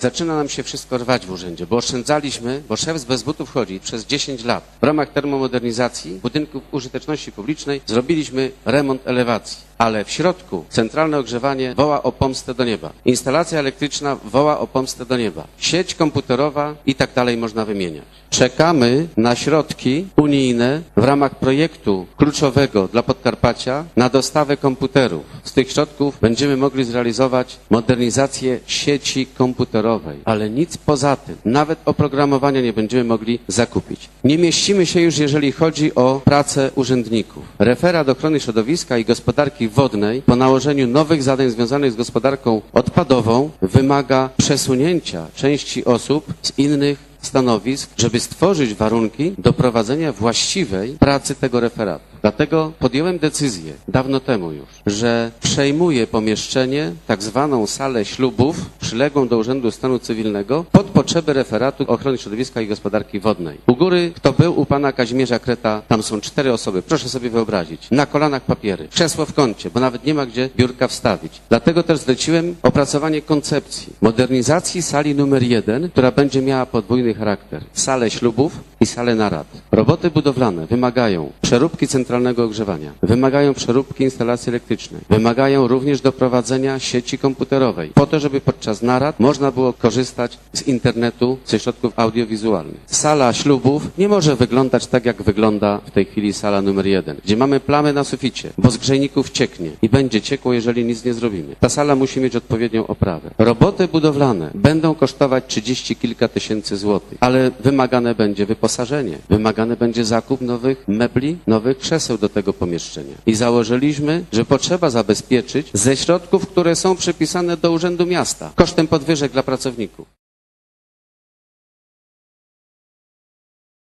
Zaczyna nam się wszystko rwać w urzędzie, bo oszczędzaliśmy, bo szef z bez butów chodzi przez 10 lat. W ramach termomodernizacji budynków użyteczności publicznej zrobiliśmy remont elewacji. Ale w środku centralne ogrzewanie woła o pomstę do nieba. Instalacja elektryczna woła o pomstę do nieba. Sieć komputerowa i tak dalej można wymieniać. Czekamy na środki unijne w ramach projektu kluczowego dla Podkarpacia na dostawę komputerów. Z tych środków będziemy mogli zrealizować modernizację sieci komputerowej, ale nic poza tym, nawet oprogramowania nie będziemy mogli zakupić. Nie mieścimy się już, jeżeli chodzi o pracę urzędników. Referat ochrony środowiska i gospodarki wodnej po nałożeniu nowych zadań związanych z gospodarką odpadową wymaga przesunięcia części osób z innych stanowisk, żeby stworzyć warunki do prowadzenia właściwej pracy tego referatu. Dlatego podjąłem decyzję dawno temu już, że przejmuję pomieszczenie, tak zwaną salę ślubów, przyległą do Urzędu Stanu Cywilnego, pod potrzeby referatu ochrony środowiska i gospodarki wodnej. U góry, kto był u pana Kazimierza Kreta, tam są cztery osoby, proszę sobie wyobrazić. Na kolanach papiery, krzesło w kącie, bo nawet nie ma gdzie biurka wstawić. Dlatego też zleciłem opracowanie koncepcji modernizacji sali numer jeden, która będzie miała podwójny charakter. Salę ślubów i salę narad. Roboty budowlane wymagają przeróbki centralnego ogrzewania, wymagają przeróbki instalacji elektrycznej, wymagają również doprowadzenia sieci komputerowej, po to, żeby podczas narad można było korzystać z internetu, ze środków audiowizualnych. Sala ślubów nie może wyglądać tak, jak wygląda w tej chwili sala numer jeden, gdzie mamy plamy na suficie, bo z grzejników cieknie i będzie ciekło, jeżeli nic nie zrobimy. Ta sala musi mieć odpowiednią oprawę. Roboty budowlane będą kosztować 30 kilka tysięcy złotych, ale wymagane będzie wyposażenie, będzie zakup nowych mebli, nowych krzeseł do tego pomieszczenia. I założyliśmy, że potrzeba zabezpieczyć ze środków, które są przypisane do Urzędu Miasta, kosztem podwyżek dla pracowników.